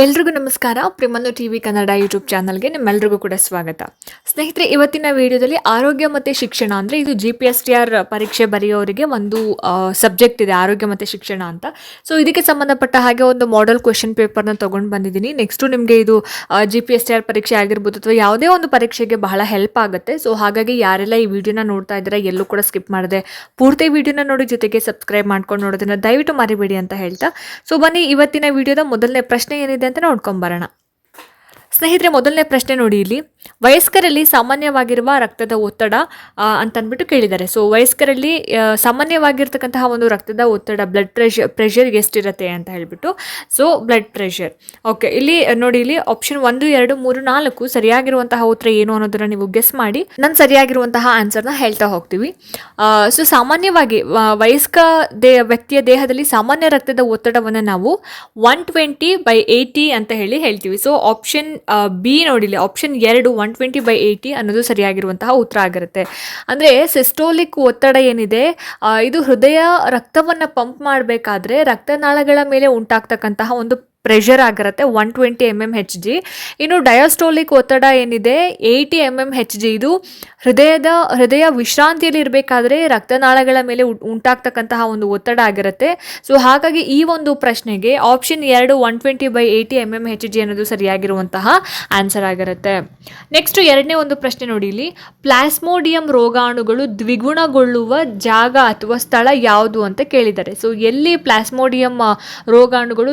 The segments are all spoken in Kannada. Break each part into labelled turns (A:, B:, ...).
A: ಎಲ್ರಿಗೂ ನಮಸ್ಕಾರ. ಪ್ರಿಮನ್ನು ಟಿ ವಿ ಕನ್ನಡ ಯೂಟ್ಯೂಬ್ ಚಾನಲ್ಗೆ ನಿಮ್ಮೆಲ್ರಿಗೂ ಕೂಡ ಸ್ವಾಗತ. ಸ್ನೇಹಿತರೆ, ಇವತ್ತಿನ ವಿಡಿಯೋದಲ್ಲಿ ಆರೋಗ್ಯ ಮತ್ತು ಶಿಕ್ಷಣ ಅಂದರೆ ಇದು G P S T R ಪರೀಕ್ಷೆ ಬರೆಯೋರಿಗೆ ಒಂದು ಸಬ್ಜೆಕ್ಟ್ ಇದೆ, ಆರೋಗ್ಯ ಮತ್ತು ಶಿಕ್ಷಣ ಅಂತ. ಸೊ ಇದಕ್ಕೆ ಸಂಬಂಧಪಟ್ಟ ಹಾಗೆ ಒಂದು ಮಾಡೆಲ್ ಕ್ವೆಶನ್ ಪೇಪರ್ನ ತೊಗೊಂಡು ಬಂದಿದ್ದೀನಿ. ನೆಕ್ಸ್ಟು ನಿಮಗೆ ಇದು G P S T R ಪರೀಕ್ಷೆ ಆಗಿರ್ಬೋದು ಅಥವಾ ಯಾವುದೇ ಒಂದು ಪರೀಕ್ಷೆಗೆ ಬಹಳ ಹೆಲ್ಪ್ ಆಗುತ್ತೆ. ಸೊ ಹಾಗಾಗಿ ಯಾರೆಲ್ಲ ಈ ವಿಡಿಯೋನ ನೋಡ್ತಾ ಇದ್ದೀರಾ, ಎಲ್ಲೂ ಕೂಡ ಸ್ಕಿಪ್ ಮಾಡಿದೆ ಪೂರ್ತಿ ವಿಡಿಯೋನ ನೋಡಿ ಜೊತೆಗೆ ಸಬ್ಸ್ಕ್ರೈಬ್ ಮಾಡ್ಕೊಂಡು ನೋಡೋದನ್ನು ದಯವಿಟ್ಟು ಮರಿಬೇಡಿ ಅಂತ ಹೇಳ್ತಾ. ಸೊ ಬನ್ನಿ, ಇವತ್ತಿನ ವಿಡಿಯೋದ ಮೊದಲನೇ ಪ್ರಶ್ನೆ ಏನಿದೆ ಅಂತ ನೋಡ್ಕೊಂಬರೋಣ ಸ್ನೇಹಿತರೆ ಮೊದಲನೇ ಪ್ರಶ್ನೆ ನೋಡಿ ಇಲ್ಲಿ. ವಯಸ್ಕರಲ್ಲಿ ಸಾಮಾನ್ಯವಾಗಿರುವ ರಕ್ತದ ಒತ್ತಡ ಅಂತನ್ಬಿಟ್ಟು ಅಂತ ಅಂದ್ಬಿಟ್ಟು ಕೇಳಿದ್ದಾರೆ. ಸೊ ವಯಸ್ಕರಲ್ಲಿ ಸಾಮಾನ್ಯವಾಗಿರ್ತಕ್ಕಂತಹ ಒಂದು ರಕ್ತದ ಒತ್ತಡ ಬ್ಲಡ್ ಪ್ರೆಷರ್ ಪ್ರೆಷರ್ ಎಷ್ಟಿರುತ್ತೆ ಅಂತ ಹೇಳ್ಬಿಟ್ಟು. ಸೊ ಬ್ಲಡ್ ಪ್ರೆಷರ್ ಓಕೆ ಇಲ್ಲಿ, ನೋಡಿ, ಇಲ್ಲಿ ಆಪ್ಷನ್ ಒಂದು, ಎರಡು, ಮೂರು, ನಾಲ್ಕು ಸರಿಯಾಗಿರುವಂತಹ ಉತ್ತರ ಏನು ಅನ್ನೋದನ್ನ ನೀವು ಗೆಸ್ ಮಾಡಿ. ನಾನು ಸರಿಯಾಗಿರುವಂತಹ ಆನ್ಸರ್ನ ಹೇಳ್ತಾ ಹೋಗ್ತೀವಿ. ಸೊ ಸಾಮಾನ್ಯವಾಗಿ ವಯಸ್ಕ ದೇ, ವ್ಯಕ್ತಿಯ ದೇಹದಲ್ಲಿ ಸಾಮಾನ್ಯ ರಕ್ತದ ಒತ್ತಡವನ್ನು ನಾವು ಒನ್ ಟ್ವೆಂಟಿ ಬೈ ಏಯ್ಟಿ ಅಂತ ಹೇಳಿ ಹೇಳ್ತೀವಿ. ಸೊ ಆಪ್ಷನ್ ಬಿ ನೋಡಿಲ್ಲ ಆಪ್ಷನ್ ಎರಡು ಒನ್ ಟ್ವೆಂಟಿ ಬೈ ಏಯ್ಟಿ ಅನ್ನೋದು ಸರಿಯಾಗಿರುವಂತಹ ಉತ್ತರ ಆಗಿರುತ್ತೆ. ಅಂದರೆ ಸಿಸ್ಟೋಲಿಕ್ ಒತ್ತಡ ಏನಿದೆ ಇದು ಹೃದಯ ರಕ್ತವನ್ನು ಪಂಪ್ ಮಾಡಬೇಕಾದ್ರೆ ರಕ್ತನಾಳಗಳ ಮೇಲೆ ಉಂಟಾಗ್ತಕ್ಕಂತಹ ಒಂದು ಪ್ರೆಷರ್ ಆಗಿರುತ್ತೆ one twenty M M H G ಇನ್ನು ಡಯಾಸ್ಟೋಲಿಕ್ ಒತ್ತಡ ಏನಿದೆ eighty M M H G ಇದು ಹೃದಯದ, ಹೃದಯ ವಿಶ್ರಾಂತಿಯಲ್ಲಿ ಇರಬೇಕಾದ್ರೆ ರಕ್ತನಾಳಗಳ ಮೇಲೆ ಉಂಟಾಗ್ತಕ್ಕಂತಹ ಒಂದು ಒತ್ತಡ ಆಗಿರುತ್ತೆ. ಸೊ ಹಾಗಾಗಿ ಈ ಒಂದು ಪ್ರಶ್ನೆಗೆ ಆಪ್ಷನ್ ಎರಡು one twenty by eighty M M H G ಅನ್ನೋದು ಸರಿಯಾಗಿರುವಂತಹ ಆನ್ಸರ್ ಆಗಿರುತ್ತೆ. ನೆಕ್ಸ್ಟ್ ಎರಡನೇ ಒಂದು ಪ್ರಶ್ನೆ ನೋಡಿ ಇಲ್ಲಿ. ಪ್ಲಾಸ್ಮೋಡಿಯಂ ರೋಗಾಣುಗಳು ದ್ವಿಗುಣಗೊಳ್ಳುವ ಜಾಗ ಅಥವಾ ಸ್ಥಳ ಯಾವುದು ಅಂತ ಕೇಳಿದ್ದಾರೆ. ಸೊ ಎಲ್ಲಿ ಪ್ಲಾಸ್ಮೋಡಿಯಂ ರೋಗಾಣುಗಳು ರೋಗಾಣುಗಳು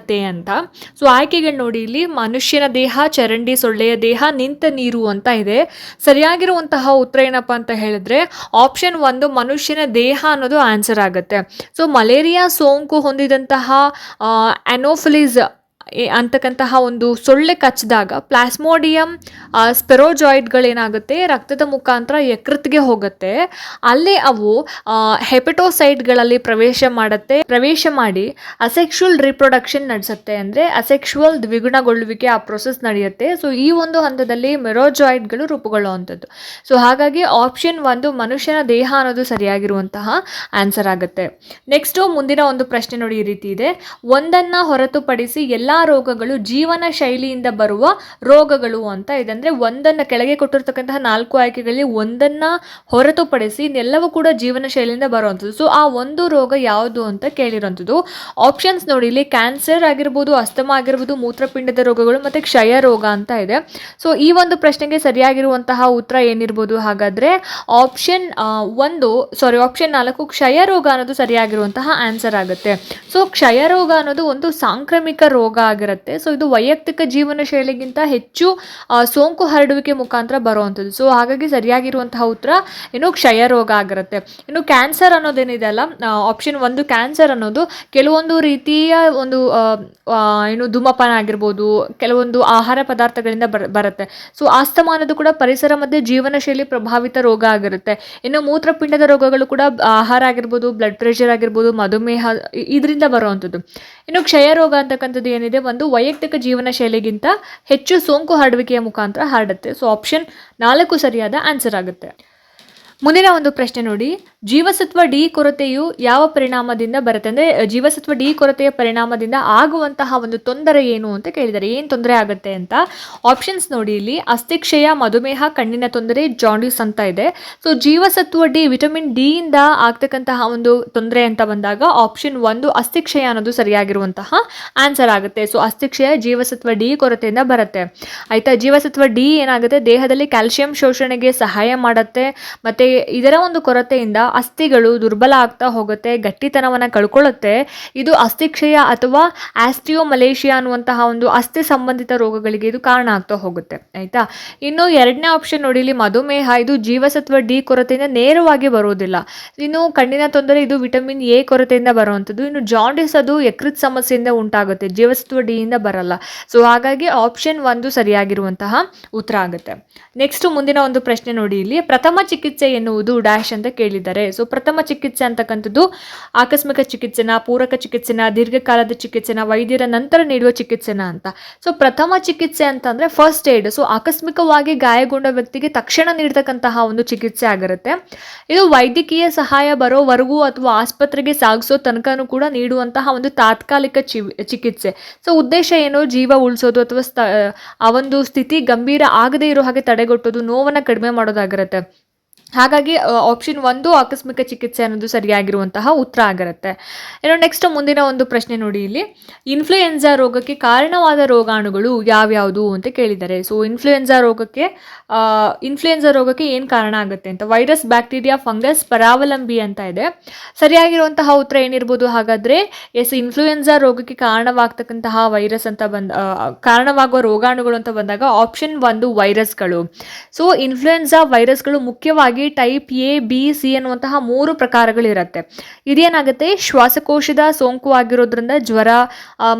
A: ದ್ವಿಗುಣಗೊಳ್ಳುತ್ತೆ ಅಂತ. ಸೊ ಆಯ್ಕೆಗಳು ನೋಡಿ ಇಲ್ಲಿ ಮನುಷ್ಯನ ದೇಹ, ಚರಂಡಿ, ಸೊಳ್ಳೆಯ ದೇಹ, ನಿಂತ ನೀರು ಅಂತ ಇದೆ. ಸರಿಯಾಗಿರುವಂತಹ ಉತ್ತರ ಏನಪ್ಪ ಅಂತ ಹೇಳಿದ್ರೆ ಆಪ್ಷನ್ ಒಂದು ಮನುಷ್ಯನ ದೇಹ ಅನ್ನೋದು ಆನ್ಸರ್ ಆಗುತ್ತೆ. ಸೊ ಮಲೇರಿಯಾ ಸೋಂಕು ಹೊಂದಿದಂತಹ ಅನೋಫಿಲಿಸ್ ಅಂತಕ್ಕಂತಹ ಒಂದು ಸೊಳ್ಳೆ ಕಚ್ಚಿದಾಗ ಪ್ಲಾಸ್ಮೋಡಿಯಂ ಸ್ಪೆರೋಜಾಯ್ಡ್ಗಳೇನಾಗುತ್ತೆ, ರಕ್ತದ ಮುಖಾಂತರ ಯಕೃತ್ಗೆ ಹೋಗುತ್ತೆ. ಅಲ್ಲೇ ಅವು ಹೆಪಟೋಸೈಟ್ಗಳಲ್ಲಿ ಪ್ರವೇಶ ಮಾಡುತ್ತೆ. ಪ್ರವೇಶ ಮಾಡಿ ಅಸೆಕ್ಷುವಲ್ ರಿಪ್ರೊಡಕ್ಷನ್ ನಡೆಸುತ್ತೆ ಅಂದರೆ ಅಸೆಕ್ಷುವಲ್ ದ್ವಿಗುಣಗೊಳ್ಳುವಿಕೆ ಆ ಪ್ರೊಸೆಸ್ ನಡೆಯುತ್ತೆ. ಸೊ, ಈ ಒಂದು ಹಂತದಲ್ಲಿ ಮೆರೋಜಾಯ್ಡ್ಗಳು ರೂಪುಗೊಳ್ಳುವಂಥದ್ದು. ಸೊ, ಹಾಗಾಗಿ ಆಪ್ಷನ್ ಒಂದು ಮನುಷ್ಯನ ದೇಹ ಅನ್ನೋದು ಸರಿಯಾಗಿರುವಂತಹ ಆನ್ಸರ್ ಆಗುತ್ತೆ. ನೆಕ್ಸ್ಟು ಮುಂದಿನ ಒಂದು ಪ್ರಶ್ನೆ ನೋಡಿ ಈ ರೀತಿ ಇದೆ. ಒಂದನ್ನು ಹೊರತುಪಡಿಸಿ ಎಲ್ಲ ರೋಗಗಳು ಜೀವನ ಶೈಲಿಯಿಂದ ಬರುವ ರೋಗಗಳು ಅಂತ ಇದೆ ಅಂದರೆ ಒಂದನ್ನು ಕೆಳಗೆ ಕೊಟ್ಟಿರ್ತಕ್ಕಂತಹ ನಾಲ್ಕು ಆಯ್ಕೆಗಳಲ್ಲಿ ಒಂದನ್ನು ಹೊರತುಪಡಿಸಿ ಇನ್ನೆಲ್ಲವೂ ಕೂಡ ಜೀವನ ಶೈಲಿಯಿಂದ ಬರುವಂಥದ್ದು. ಸೊ ಆ ಒಂದು ರೋಗ ಯಾವುದು ಅಂತ ಕೇಳಿರುವಂಥದ್ದು. ಆಪ್ಷನ್ಸ್ ನೋಡಿ, ಇಲ್ಲಿ ಕ್ಯಾನ್ಸರ್ ಆಗಿರ್ಬೋದು, ಅಸ್ತಮ ಆಗಿರ್ಬೋದು, ಮೂತ್ರಪಿಂಡದ ರೋಗಗಳು ಮತ್ತು ಕ್ಷಯ ರೋಗ ಅಂತ ಇದೆ. ಸೊ ಈ ಒಂದು ಪ್ರಶ್ನೆಗೆ ಸರಿಯಾಗಿರುವಂತಹ ಉತ್ತರ ಏನಿರ್ಬೋದು ಹಾಗಾದರೆ ಆಪ್ಷನ್ ಒಂದು ಸಾರಿ ಆಪ್ಷನ್ ನಾಲ್ಕು, ಕ್ಷಯ ರೋಗ ಅನ್ನೋದು ಸರಿಯಾಗಿರುವಂತಹ ಆನ್ಸರ್ ಆಗುತ್ತೆ. ಸೊ ಕ್ಷಯ ರೋಗ ಅನ್ನೋದು ಒಂದು ಸಾಂಕ್ರಾಮಿಕ ರೋಗ ಆಗಿರುತ್ತೆ ಸೊ ಇದು ವೈಯಕ್ತಿಕ ಜೀವನ ಶೈಲಿಗಿಂತ ಹೆಚ್ಚು ಸೋಂಕು ಹರಡುವಿಕೆ ಮುಖಾಂತರ ಬರುವಂಥದ್ದು. ಸೊ ಹಾಗಾಗಿ ಸರಿಯಾಗಿರುವಂತಹ ಉತ್ತರ ಏನು ಕ್ಷಯ ರೋಗ ಆಗಿರುತ್ತೆ. ಇನ್ನು ಕ್ಯಾನ್ಸರ್ ಅನ್ನೋದೇನಿದೆ ಅಲ್ಲ ಆಪ್ಷನ್ ಒಂದು ಕ್ಯಾನ್ಸರ್ ಅನ್ನೋದು ಕೆಲವೊಂದು ರೀತಿಯ ಒಂದು ಏನು ಧೂಮಪಾನ ಆಗಿರ್ಬೋದು, ಕೆಲವೊಂದು ಆಹಾರ ಪದಾರ್ಥಗಳಿಂದ ಬರ್, ಬರುತ್ತೆ. ಸೊ ಆಸ್ತಮಾನದು ಕೂಡ ಪರಿಸರ ಮತ್ತು ಜೀವನ ಶೈಲಿ ಪ್ರಭಾವಿತ ರೋಗ ಆಗಿರುತ್ತೆ. ಇನ್ನು ಮೂತ್ರಪಿಂಡದ ರೋಗಗಳು ಕೂಡ ಆಹಾರ ಆಗಿರ್ಬೋದು ಬ್ಲಡ್ ಪ್ರೆಷರ್ ಆಗಿರ್ಬೋದು, ಮಧುಮೇಹ ಇದರಿಂದ ಬರುವಂಥದ್ದು. ಇನ್ನು ಕ್ಷಯ ರೋಗ ಅಂತಕ್ಕಂಥದ್ದು ಏನಿದೆ ಒಂದು ವೈಯಕ್ತಿಕ ಜೀವನ ಶೈಲಿಗಿಂತ ಹೆಚ್ಚು ಸೋಂಕು ಹರಡುವಿಕೆಯ ಮುಖಾಂತರ ಹರಡುತ್ತೆ. ಸೊ ಆಪ್ಷನ್ ನಾಲ್ಕು ಸರಿಯಾದ ಆನ್ಸರ್ ಆಗುತ್ತೆ. ಮುಂದಿನ ಒಂದು ಪ್ರಶ್ನೆ ನೋಡಿ. ಜೀವಸತ್ವ ಡಿ ಕೊರತೆಯು ಯಾವ ಪರಿಣಾಮದಿಂದ ಬರುತ್ತೆ? ಅಂದರೆ ಜೀವಸತ್ವ ಡಿ ಕೊರತೆಯ ಪರಿಣಾಮದಿಂದ ಆಗುವಂತಹ ಒಂದು ತೊಂದರೆ ಏನು ಅಂತ ಕೇಳಿದ್ದಾರೆ. ಏನು ತೊಂದರೆ ಆಗುತ್ತೆ ಅಂತ? ಆಪ್ಷನ್ಸ್ ನೋಡಿ ಇಲ್ಲಿ. ಅಸ್ಥಿಕ್ಷಯ, ಮಧುಮೇಹ, ಕಣ್ಣಿನ ತೊಂದರೆ, ಜಾಂಡಿಸ್ ಅಂತ ಇದೆ. ಸೊ, ಜೀವಸತ್ವ ಡಿ, ವಿಟಮಿನ್ ಡಿ ಇಂದ ಆಗ್ತಕ್ಕಂತಹ ಒಂದು ತೊಂದರೆ ಅಂತ ಬಂದಾಗ ಆಪ್ಷನ್ ಒಂದು ಅಸ್ಥಿಕ್ಷಯ ಅನ್ನೋದು ಸರಿಯಾಗಿರುವಂತಹ ಆನ್ಸರ್ ಆಗುತ್ತೆ. ಸೊ, ಅಸ್ಥಿಕ್ಷಯ ಜೀವಸತ್ವ ಡಿ ಕೊರತೆಯಿಂದ ಬರುತ್ತೆ. ಆಯಿತಾ? ಜೀವಸತ್ವ ಡಿ ಏನಾಗುತ್ತೆ? ದೇಹದಲ್ಲಿ ಕ್ಯಾಲ್ಸಿಯಂ ಶೋಷಣೆಗೆ ಸಹಾಯ ಮಾಡುತ್ತೆ. ಮತ್ತೆ ಇದರ ಒಂದು ಕೊರತೆಯಿಂದ ಅಸ್ಥಿಗಳು ದುರ್ಬಲ ಆಗ್ತಾ ಹೋಗುತ್ತೆ, ಗಟ್ಟಿತನವನ್ನು ಕಳ್ಕೊಳ್ಳುತ್ತೆ. ಇದು ಅಸ್ಥಿಕ್ಷಯ ಅಥವಾ ಆಸ್ಟಿಯೋಮಲೇಷಿಯಾ ಅನ್ನುವಂತಹ ಒಂದು ಅಸ್ಥಿ ಸಂಬಂಧಿತ ರೋಗಗಳಿಗೆ ಇದು ಕಾರಣ ಆಗ್ತಾ ಹೋಗುತ್ತೆ, ಆಯ್ತಾ? ಇನ್ನು ಎರಡನೇ ಆಪ್ಷನ್ ನೋಡಿ ಇಲ್ಲಿ ಮಧುಮೇಹ, ಇದು ಜೀವಸತ್ವ ಡಿ ಕೊರತೆಯಿಂದ ನೇರವಾಗಿ ಬರೋದಿಲ್ಲ. ಇನ್ನು ಕಣ್ಣಿನ ತೊಂದರೆ, ಇದು ವಿಟಮಿನ್ ಎ ಕೊರತೆಯಿಂದ ಬರುವಂಥದ್ದು. ಇನ್ನು ಜಾಂಡಿಸ್ ಅದು ಯಕೃತ್ ಸಮಸ್ಯೆಯಿಂದ ಉಂಟಾಗುತ್ತೆ, ಜೀವಸತ್ವ ಇಂದ ಬರಲ್ಲ. ಸೊ ಹಾಗಾಗಿ ಆಪ್ಷನ್ ಒಂದು ಸರಿಯಾಗಿರುವಂತಹ ಉತ್ತರ ಆಗುತ್ತೆ. ನೆಕ್ಸ್ಟ್ ಮುಂದಿನ ಒಂದು ಪ್ರಶ್ನೆ ನೋಡಿ ಇಲ್ಲಿ ಪ್ರಥಮ ಚಿಕಿತ್ಸೆ ಎನ್ನುವುದು ಡ್ಯಾಶ್ ಅಂತ ಕೇಳಿದ್ದಾರೆ. ಸೊ ಪ್ರಥಮ ಚಿಕಿತ್ಸೆ ಅಂತಕ್ಕಂಥದ್ದು ಆಕಸ್ಮಿಕ ಚಿಕಿತ್ಸೆನ, ಪೂರಕ ಚಿಕಿತ್ಸೆನ, ದೀರ್ಘಕಾಲದ ಚಿಕಿತ್ಸೆನ, ವೈದ್ಯರ ನಂತರ ನೀಡುವ ಚಿಕಿತ್ಸೆನ ಅಂತ. ಸೊ ಪ್ರಥಮ ಚಿಕಿತ್ಸೆ ಅಂತಂದ್ರೆ ಫಸ್ಟ್ ಏಡ್ ಸೊ ಆಕಸ್ಮಿಕವಾಗಿ ಗಾಯಗೊಂಡ ವ್ಯಕ್ತಿಗೆ ತಕ್ಷಣ ನೀಡತಕ್ಕಂತಹ ಒಂದು ಚಿಕಿತ್ಸೆ ಆಗಿರುತ್ತೆ. ಇದು ವೈದ್ಯಕೀಯ ಸಹಾಯ ಬರೋವರೆಗೂ ಅಥವಾ ಆಸ್ಪತ್ರೆಗೆ ಸಾಗಿಸೋ ತನಕನೂ ಕೂಡ ನೀಡುವಂತಹ ಒಂದು ತಾತ್ಕಾಲಿಕ ಚಿಕಿತ್ಸೆ. ಸೊ ಉದ್ದೇಶ ಏನು? ಜೀವ ಉಳಿಸೋದು ಅಥವಾ ಆ ಒಂದು ಸ್ಥಿತಿ ಗಂಭೀರ ಆಗದೇ ಇರೋ ಹಾಗೆ ತಡೆಗಟ್ಟೋದು, ನೋವನ್ನು ಕಡಿಮೆ ಮಾಡೋದಾಗಿರುತ್ತೆ. ಹಾಗಾಗಿ ಆಪ್ಷನ್ ಒಂದು ಆಕಸ್ಮಿಕ ಚಿಕಿತ್ಸೆ ಅನ್ನೋದು ಸರಿಯಾಗಿರುವಂತಹ ಉತ್ತರ ಆಗಿರುತ್ತೆ ಇನ್ನು ನೆಕ್ಸ್ಟ್ ಮುಂದಿನ ಒಂದು ಪ್ರಶ್ನೆ ನೋಡಿ ಇಲ್ಲಿ. ಇನ್ಫ್ಲೂಯೆನ್ಸಾ ರೋಗಕ್ಕೆ ಕಾರಣವಾದ ರೋಗಾಣುಗಳು ಯಾವ್ಯಾವುದು ಅಂತ ಕೇಳಿದ್ದಾರೆ ಸೊ ಇನ್ಫ್ಲೂಯೆನ್ಸಾ ರೋಗಕ್ಕೆ ಇನ್ಫ್ಲೂಯೆನ್ಸಾ ರೋಗಕ್ಕೆ ಏನು ಕಾರಣ ಆಗುತ್ತೆ ಅಂತ ವೈರಸ್ ಬ್ಯಾಕ್ಟೀರಿಯಾ ಫಂಗಸ್ ಪರಾವಲಂಬಿ ಅಂತ ಇದೆ. ಸರಿಯಾಗಿರುವಂತಹ ಉತ್ತರ ಏನಿರ್ಬೋದು? ಹಾಗಾದರೆ ಎಸ್ ಇನ್ಫ್ಲೂಯೆನ್ಸಾ ರೋಗಕ್ಕೆ ಕಾರಣವಾಗ್ತಕ್ಕಂತಹ ವೈರಸ್ ಅಂತ ಬಂದ ಕಾರಣವಾಗುವ ರೋಗಾಣುಗಳು ಅಂತ ಬಂದಾಗ ಆಪ್ಷನ್ ಒಂದು ವೈರಸ್ಗಳು ಸೊ ಇನ್ಫ್ಲೂಯೆನ್ಸಾ ವೈರಸ್ಗಳು ಮುಖ್ಯವಾಗಿ ಟೈಪ್ ಎ ಬಿ ಸಿ ಅನ್ನುವಂತಹ ಮೂರು ಪ್ರಕಾರಗಳಿರುತ್ತೆ. ಇದೇನಾಗುತ್ತೆ? ಶ್ವಾಸಕೋಶದ ಸೋಂಕು ಆಗಿರೋದ್ರಿಂದ ಜ್ವರ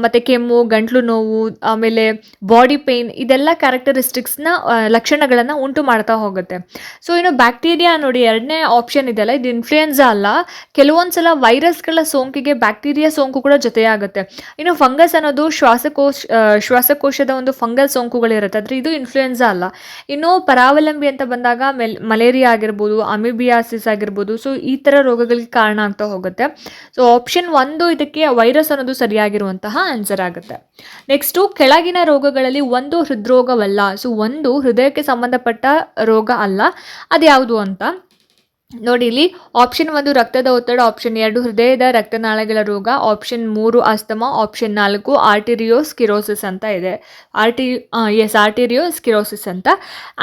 A: ಮತ್ತೆ ಕೆಮ್ಮು, ಗಂಟ್ಲು ನೋವು, ಆಮೇಲೆ ಬಾಡಿ ಪೇನ್ ಇದೆಲ್ಲ ಕ್ಯಾರೆಕ್ಟರಿಸ್ಟಿಕ್ಸ್ನ ಲಕ್ಷಣಗಳನ್ನು ಉಂಟು ಮಾಡ್ತಾ ಹೋಗುತ್ತೆ. ಸೊ ಇನ್ನು ಬ್ಯಾಕ್ಟೀರಿಯಾ ನೋಡಿ ಎರಡನೇ ಆಪ್ಷನ್ ಇದೆಯಲ್ಲ? ಇದು ಇನ್ಫ್ಲೂಯೆನ್ಸಾ ಅಲ್ಲ. ಕೆಲವೊಂದ್ಸಲ ವೈರಸ್ಗಳ ಸೋಂಕಿಗೆ ಬ್ಯಾಕ್ಟೀರಿಯಾ ಸೋಂಕು ಕೂಡ ಜೊತೆಯಾಗುತ್ತೆ. ಇನ್ನು ಫಂಗಸ್ ಅನ್ನೋದು ಶ್ವಾಸಕೋಶ ಶ್ವಾಸಕೋಶದ ಒಂದು ಫಂಗಲ್ ಸೋಂಕುಗಳಿರುತ್ತೆ. ಆದರೆ ಇದು ಇನ್ಫ್ಲೂಯೆನ್ಸಾ ಅಲ್ಲ. ಇನ್ನು ಪರಾವಲಂಬಿ ಅಂತ ಬಂದಾಗ, ಮೆಲ್, ಮಲೇರಿಯಾ ಆಗಿರ್ಬೋದು ಅಮಿಬಿಯಾಸಿಸ್ ಆಗಿರ್ಬೋದು ಸೊ ಈ ಥರ ರೋಗಗಳಿಗೆ ಕಾರಣ ಆಗ್ತಾ ಹೋಗುತ್ತೆ. ಸೊ ಆಪ್ಷನ್ ಒಂದು ಇದಕ್ಕೆ ವೈರಸ್ ಅನ್ನೋದು ಸರಿಯಾಗಿರುವಂತಹ ಆನ್ಸರ್ ಆಗುತ್ತೆ. ನೆಕ್ಸ್ಟು ಕೆಳಗಿನ ರೋಗಗಳಲ್ಲಿ ಒಂದು ಹೃದ್ರೋಗವಲ್ಲ. ಸೊ ಒಂದು ಹೃದಯಕ್ಕೆ ಸಂಬಂಧಪಟ್ಟ ರೋಗ ಅಲ್ಲ. ಅದ್ಯಾವುದು ಅಂತ? ನೋಡಿ, ಇಲ್ಲಿ ಆಪ್ಷನ್ ಒಂದು ರಕ್ತದ ಒತ್ತಡ ಆಪ್ಷನ್ ಎರಡು ಹೃದಯದ ರಕ್ತನಾಳಗಳ ರೋಗ ಆಪ್ಷನ್ ಮೂರು ಅಸ್ತಮ ಆಪ್ಷನ್ ನಾಲ್ಕು ಆರ್ಟಿರಿಯೋಸ್ಕಿರೋಸಿಸ್ ಅಂತ ಇದೆ. ಆರ್ಟಿ ಎಸ್ ಆರ್ಟಿರಿಯೋಸ್ಕಿರೋಸಿಸ್ ಅಂತ.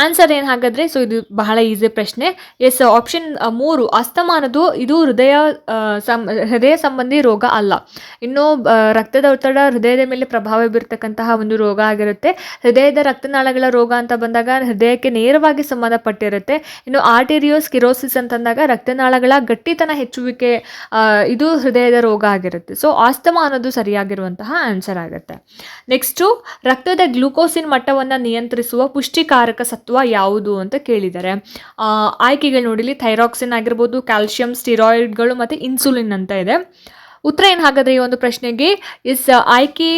A: ಆನ್ಸರ್ ಏನು ಹಾಗಾದರೆ ಸೊ ಇದು ಬಹಳ ಈಸಿ ಪ್ರಶ್ನೆ. ಎಸ್ ಆಪ್ಷನ್ ಮೂರು ಅಸ್ತಮ ಅನ್ನೋದು ಇದು ಹೃದಯ ಸಂ, ಹೃದಯ ಸಂಬಂಧಿ ರೋಗ ಅಲ್ಲ. ಇನ್ನು ರಕ್ತದ ಒತ್ತಡ ಹೃದಯದ ಮೇಲೆ ಪ್ರಭಾವ ಬೀರ್ತಕ್ಕಂತಹ ಒಂದು ರೋಗ ಆಗಿರುತ್ತೆ. ಹೃದಯದ ರಕ್ತನಾಳಗಳ ರೋಗ ಅಂತ ಬಂದಾಗ ಹೃದಯಕ್ಕೆ ನೇರವಾಗಿ ಸಂಬಂಧಪಟ್ಟಿರುತ್ತೆ. ಇನ್ನು ಆರ್ಟೆರಿಯೋಸ್ಕಿರೋಸಿಸ್ ಅಂತಂದಾಗ ರಕ್ತನಾಳಗಳ ಗಟ್ಟಿತನ ಹೆಚ್ಚುವಿಕೆ ಇದು ಹೃದಯದ ರೋಗ ಆಗಿರುತ್ತೆ. ಸೊ ಆಸ್ತಮಾ ಅನ್ನೋದು ಸರಿಯಾಗಿರುವಂತಹ ಆನ್ಸರ್ ಆಗುತ್ತೆ. ನೆಕ್ಸ್ಟು ರಕ್ತದ ಗ್ಲೂಕೋಸಿನ್ ಮಟ್ಟವನ್ನು ನಿಯಂತ್ರಿಸುವ ಪುಷ್ಟಿಕಾರಕ ಸತ್ವ ಯಾವುದು ಅಂತ ಕೇಳಿದ್ದಾರೆ ಆಯ್ಕೆಗಳು ನೋಡಿಲಿ ಥೈರಾಕ್ಸಿನ್ ಆಗಿರ್ಬೋದು, ಕ್ಯಾಲ್ಶಿಯಂ, ಸ್ಟಿರಾಯ್ಡ್ಗಳು ಮತ್ತು ಇನ್ಸುಲಿನ್ ಅಂತ ಇದೆ. ಉತ್ತರ ಏನು ಹಾಗಾದರೆ ಈ ಒಂದು ಪ್ರಶ್ನೆಗೆ ಇಸ್ ಆಯ್ಕೆ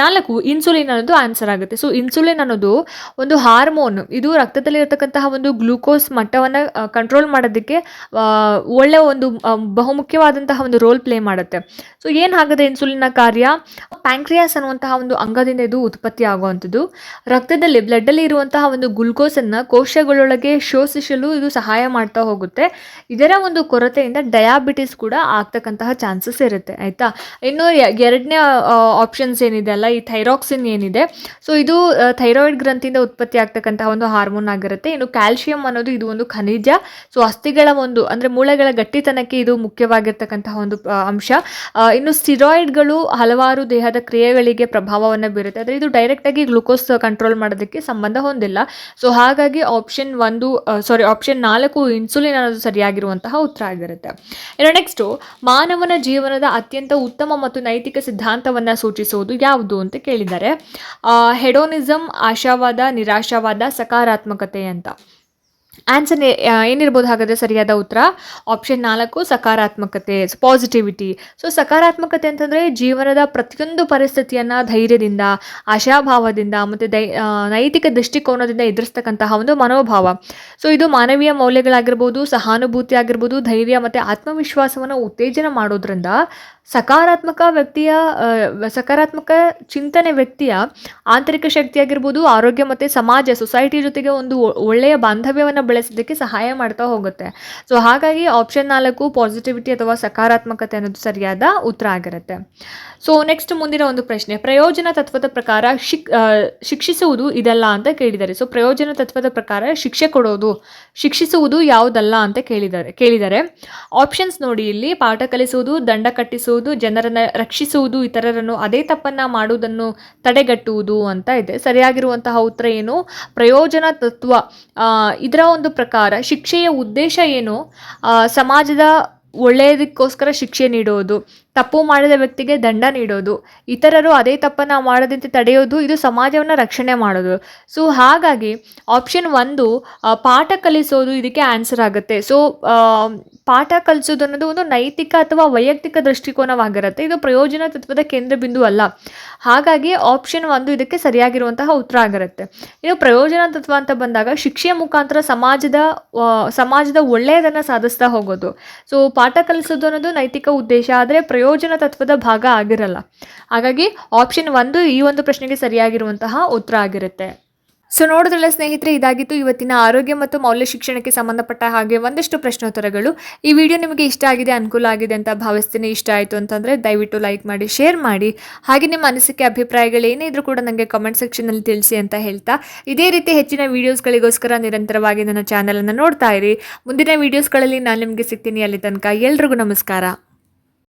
A: ನಾಲ್ಕು ಇನ್ಸುಲಿನ್ ಅನ್ನೋದು ಆನ್ಸರ್ ಆಗುತ್ತೆ. ಸೊ ಇನ್ಸುಲಿನ್ ಅನ್ನೋದು ಒಂದು ಹಾರ್ಮೋನ್ ಇದು ರಕ್ತದಲ್ಲಿ ಇರತಕ್ಕಂತಹ ಒಂದು ಗ್ಲೂಕೋಸ್ ಮಟ್ಟವನ್ನು ಕಂಟ್ರೋಲ್ ಮಾಡೋದಕ್ಕೆ ಒಳ್ಳೆಯ ಒಂದು ಬಹುಮುಖ್ಯವಾದಂತಹ ಒಂದು ರೋಲ್ ಪ್ಲೇ ಮಾಡುತ್ತೆ. ಸೊ ಏನು ಹಾಗಾದ್ರೆ ಇನ್ಸುಲಿನ್ನ ಕಾರ್ಯ? ಪ್ಯಾಂಕ್ರಿಯಾಸ್ ಅನ್ನುವಂತಹ ಒಂದು ಅಂಗದಿಂದ ಇದು ಉತ್ಪತ್ತಿ ಆಗುವಂಥದ್ದು. ರಕ್ತದಲ್ಲಿ ಬ್ಲಡ್ಡಲ್ಲಿ ಇರುವಂತಹ ಒಂದು ಗ್ಲುಕೋಸನ್ನು ಕೋಶಗಳೊಳಗೆ ಶೋಷಿಸಲು ಇದು ಸಹಾಯ ಮಾಡ್ತಾ ಹೋಗುತ್ತೆ. ಇದರ ಒಂದು ಕೊರತೆಯಿಂದ ಡಯಾಬಿಟಿಸ್ ಕೂಡ ಆಗ್ತಕ್ಕಂತಹ ಚಾನ್ಸಸ್ ಇರುತ್ತೆ, ಆಯಿತಾ? ಇನ್ನು ಎರಡನೇ ಎರಡನೇ ಏನಿದೆ ಅಲ್ಲ, ಈ ಥೈರಾಕ್ಸಿನ್ ಏನಿದೆ. ಸೊ ಇದು ಥೈರಾಯ್ಡ್ ಗ್ರಂಥಿಯಿಂದ ಉತ್ಪತ್ತಿ ಆಗ್ತಕ್ಕಂತಹ ಒಂದು ಹಾರ್ಮೋನ್ ಆಗಿರುತ್ತೆ. ಇನ್ನು ಕ್ಯಾಲ್ಶಿಯಂ ಅನ್ನೋದು ಇದು ಒಂದು ಖನಿಜ. ಸೊ ಅಸ್ಥಿಗಳ ಒಂದು, ಅಂದರೆ ಮೂಳೆಗಳ ಗಟ್ಟಿತನಕ್ಕೆ ಇದು ಮುಖ್ಯವಾಗಿರ್ತಕ್ಕಂತಹ ಒಂದು ಅಂಶ. ಇನ್ನು ಸ್ಟಿರಾಯ್ಡ್ಗಳು ಹಲವಾರು ದೇಹದ ಕ್ರಿಯೆಗಳಿಗೆ ಪ್ರಭಾವವನ್ನು ಬೀರುತ್ತೆ. ಆದರೆ ಇದು ಡೈರೆಕ್ಟಾಗಿ ಗ್ಲುಕೋಸ್ ಕಂಟ್ರೋಲ್ ಮಾಡೋದಕ್ಕೆ ಸಂಬಂಧ ಹೊಂದಿಲ್ಲ. ಸೊ ಹಾಗಾಗಿ ಆಪ್ಷನ್ ಒಂದು ಸಾರಿ ಆಪ್ಷನ್ ನಾಲ್ಕು ಇನ್ಸುಲಿನ್ ಅನ್ನೋದು ಸರಿಯಾಗಿರುವಂತಹ ಉತ್ತರ ಆಗಿರುತ್ತೆ. ಇನ್ನು ನೆಕ್ಸ್ಟು ಮಾನವನ ಜೀವನದ ಅತ್ಯಂತ ಉತ್ತಮ ಮತ್ತು ನೈತಿಕ ಸಿದ್ಧಾಂತವನ್ನು ಸೂಚಿಸುವುದು ಯಾವುದು ಅಂತ ಕೇಳಿದ್ದಾರೆ. ಹೆಡೋನಿಸಮ್ ಆಶಾವಾದ ನಿರಾಶಾವಾದ ಸಕಾರಾತ್ಮಕತೆ ಅಂತ. ಆನ್ಸರ್ ಏನಿರ್ಬೋದು ಹಾಗಾದರೆ ಸರಿಯಾದ ಉತ್ತರ? ಆಪ್ಷನ್ ನಾಲ್ಕು, ಸಕಾರಾತ್ಮಕತೆ ಪಾಸಿಟಿವಿಟಿ ಸೊ ಸಕಾರಾತ್ಮಕತೆ ಅಂತಂದರೆ ಜೀವನದ ಪ್ರತಿಯೊಂದು ಪರಿಸ್ಥಿತಿಯನ್ನು ಧೈರ್ಯದಿಂದ, ಆಶಾಭಾವದಿಂದ ಮತ್ತು ದೈ ನೈತಿಕ ದೃಷ್ಟಿಕೋನದಿಂದ ಎದುರಿಸ್ತಕ್ಕಂತಹ ಒಂದು ಮನೋಭಾವ. ಸೊ ಇದು ಮಾನವೀಯ ಮೌಲ್ಯಗಳಾಗಿರ್ಬೋದು, ಸಹಾನುಭೂತಿ ಆಗಿರ್ಬೋದು, ಧೈರ್ಯ ಮತ್ತು ಆತ್ಮವಿಶ್ವಾಸವನ್ನು ಉತ್ತೇಜನ ಮಾಡೋದ್ರಿಂದ ಸಕಾರಾತ್ಮಕ ವ್ಯಕ್ತಿಯ ಸಕಾರಾತ್ಮಕ ಚಿಂತನೆ ವ್ಯಕ್ತಿಯ ಆಂತರಿಕ ಶಕ್ತಿಯಾಗಿರ್ಬೋದು ಆರೋಗ್ಯ ಮತ್ತು ಸಮಾಜ ಸೊಸೈಟಿ ಜೊತೆಗೆ ಒಂದು ಒಳ್ಳೆಯ ಬಾಂಧವ್ಯವನ್ನು ಬೆಳೆಸೋದಕ್ಕೆ ಸಹಾಯ ಮಾಡ್ತಾ ಹೋಗುತ್ತೆ. ಸೊ ಹಾಗಾಗಿ ಆಪ್ಷನ್ ನಾಲ್ಕು ಪಾಸಿಟಿವಿಟಿ ಅಥವಾ ಸಕಾರಾತ್ಮಕತೆ ಅನ್ನೋದು ಸರಿಯಾದ ಉತ್ತರ ಆಗಿರುತ್ತೆ. ಸೊ ನೆಕ್ಸ್ಟ್ ಮುಂದಿನ ಒಂದು ಪ್ರಶ್ನೆ, ಪ್ರಯೋಜನ ತತ್ವದ ಪ್ರಕಾರ ಶಿಕ್ ಶಿಕ್ಷಿಸುವುದು ಇದಲ್ಲ ಅಂತ ಕೇಳಿದ್ದಾರೆ. ಸೊ ಪ್ರಯೋಜನ ತತ್ವದ ಪ್ರಕಾರ ಶಿಕ್ಷೆ ಕೊಡೋದು, ಶಿಕ್ಷಿಸುವುದು ಯಾವುದಲ್ಲ ಅಂತ ಕೇಳಿದ್ದಾರೆ ಕೇಳಿದ್ದಾರೆ. ಆಪ್ಷನ್ಸ್ ನೋಡಿ ಇಲ್ಲಿ, ಪಾಠ ಕಲಿಸುವುದು, ದಂಡ ಕಟ್ಟಿಸುವುದು, ಜನರನ್ನು ರಕ್ಷಿಸುವುದು, ಇತರರನ್ನು ಅದೇ ತಪ್ಪನ್ನು ಮಾಡುವುದನ್ನು ತಡೆಗಟ್ಟುವುದು ಅಂತ ಇದೆ. ಸರಿಯಾಗಿರುವಂತಹ ಉತ್ತರ ಏನು? ಪ್ರಯೋಜನ ತತ್ವ ಇದರ ಒಂದು ಪ್ರಕಾರ ಶಿಕ್ಷೆಯ ಉದ್ದೇಶ ಏನು? ಸಮಾಜದ ಒಳ್ಳೆಯದಕ್ಕೋಸ್ಕರ ಶಿಕ್ಷೆ ನೀಡುವುದು ತಪ್ಪು ಮಾಡಿದ ವ್ಯಕ್ತಿಗೆ ದಂಡ ನೀಡೋದು. ಇತರರು ಅದೇ ತಪ್ಪನ್ನು ಮಾಡದಂತೆ ತಡೆಯೋದು, ಇದು ಸಮಾಜವನ್ನು ರಕ್ಷಣೆ ಮಾಡೋದು. ಸೊ ಹಾಗಾಗಿ ಆಪ್ಷನ್ ಒಂದು ಪಾಠ ಕಲಿಸೋದು ಇದಕ್ಕೆ ಆನ್ಸರ್ ಆಗುತ್ತೆ. ಸೊ ಪಾಠ ಕಲಿಸೋದು ಅನ್ನೋದು ಒಂದು ನೈತಿಕ ಅಥವಾ ವೈಯಕ್ತಿಕ ದೃಷ್ಟಿಕೋನವಾಗಿರುತ್ತೆ. ಇದು ಪ್ರಯೋಜನ ತತ್ವದ ಕೇಂದ್ರ ಬಿಂದು ಅಲ್ಲ. ಹಾಗಾಗಿ ಆಪ್ಷನ್ ಒಂದು ಇದಕ್ಕೆ ಸರಿಯಾಗಿರುವಂತಹ ಉತ್ತರ ಆಗಿರುತ್ತೆ. ಇನ್ನು ಪ್ರಯೋಜನ ತತ್ವ ಅಂತ ಬಂದಾಗ ಶಿಕ್ಷೆಯ ಮುಖಾಂತರ ಸಮಾಜದ ಸಮಾಜದ ಒಳ್ಳೆಯದನ್ನು ಸಾಧಿಸ್ತಾ ಹೋಗೋದು. ಸೊ ಪಾಠ ಕಲಿಸೋದು ಅನ್ನೋದು ನೈತಿಕ ಉದ್ದೇಶ, ಆದರೆ ಪ್ರಯೋಜನ ತತ್ವದ ಭಾಗ ಆಗಿರಲ್ಲ. ಹಾಗಾಗಿ ಆಪ್ಷನ್ ಒಂದು ಈ ಒಂದು ಪ್ರಶ್ನೆಗೆ ಸರಿಯಾಗಿರುವಂತಹ ಉತ್ತರ ಆಗಿರುತ್ತೆ. ಸೊ ನೋಡಿದ್ರಲ್ಲ ಸ್ನೇಹಿತರೆ, ಇದಾಗಿತ್ತು ಇವತ್ತಿನ ಆರೋಗ್ಯ ಮತ್ತು ಮೌಲ್ಯ ಶಿಕ್ಷಣಕ್ಕೆ ಸಂಬಂಧಪಟ್ಟ ಹಾಗೆ ಒಂದಷ್ಟು ಪ್ರಶ್ನೋತ್ತರಗಳು. ಈ ವಿಡಿಯೋ ನಿಮಗೆ ಇಷ್ಟ ಆಗಿದೆ, ಅನುಕೂಲ ಆಗಿದೆ ಅಂತ ಭಾವಿಸ್ತೀನಿ. ಇಷ್ಟ ಆಯಿತು ಅಂತಂದರೆ ದಯವಿಟ್ಟು ಲೈಕ್ ಮಾಡಿ, ಶೇರ್ ಮಾಡಿ. ಹಾಗೆ ನಿಮ್ಮ ಅನಿಸಿಕೆ, ಅಭಿಪ್ರಾಯಗಳು ಏನೇ ಇದ್ರೂ ಕೂಡ ನನಗೆ ಕಮೆಂಟ್ ಸೆಕ್ಷನಲ್ಲಿ ತಿಳಿಸಿ ಅಂತ ಹೇಳ್ತಾ. ಇದೇ ರೀತಿ ಹೆಚ್ಚಿನ ವೀಡಿಯೋಸ್ಗಳಿಗೋಸ್ಕರ ನಿರಂತರವಾಗಿ ನನ್ನ ಚಾನಲನ್ನು ನೋಡ್ತಾ ಇರಿ. ಮುಂದಿನ ವೀಡಿಯೋಸ್ಗಳಲ್ಲಿ ನಾನು ನಿಮಗೆ ಸಿಗ್ತೀನಿ ಅಲ್ಲಿ ತನಕ. ಎಲ್ರಿಗೂ ನಮಸ್ಕಾರ.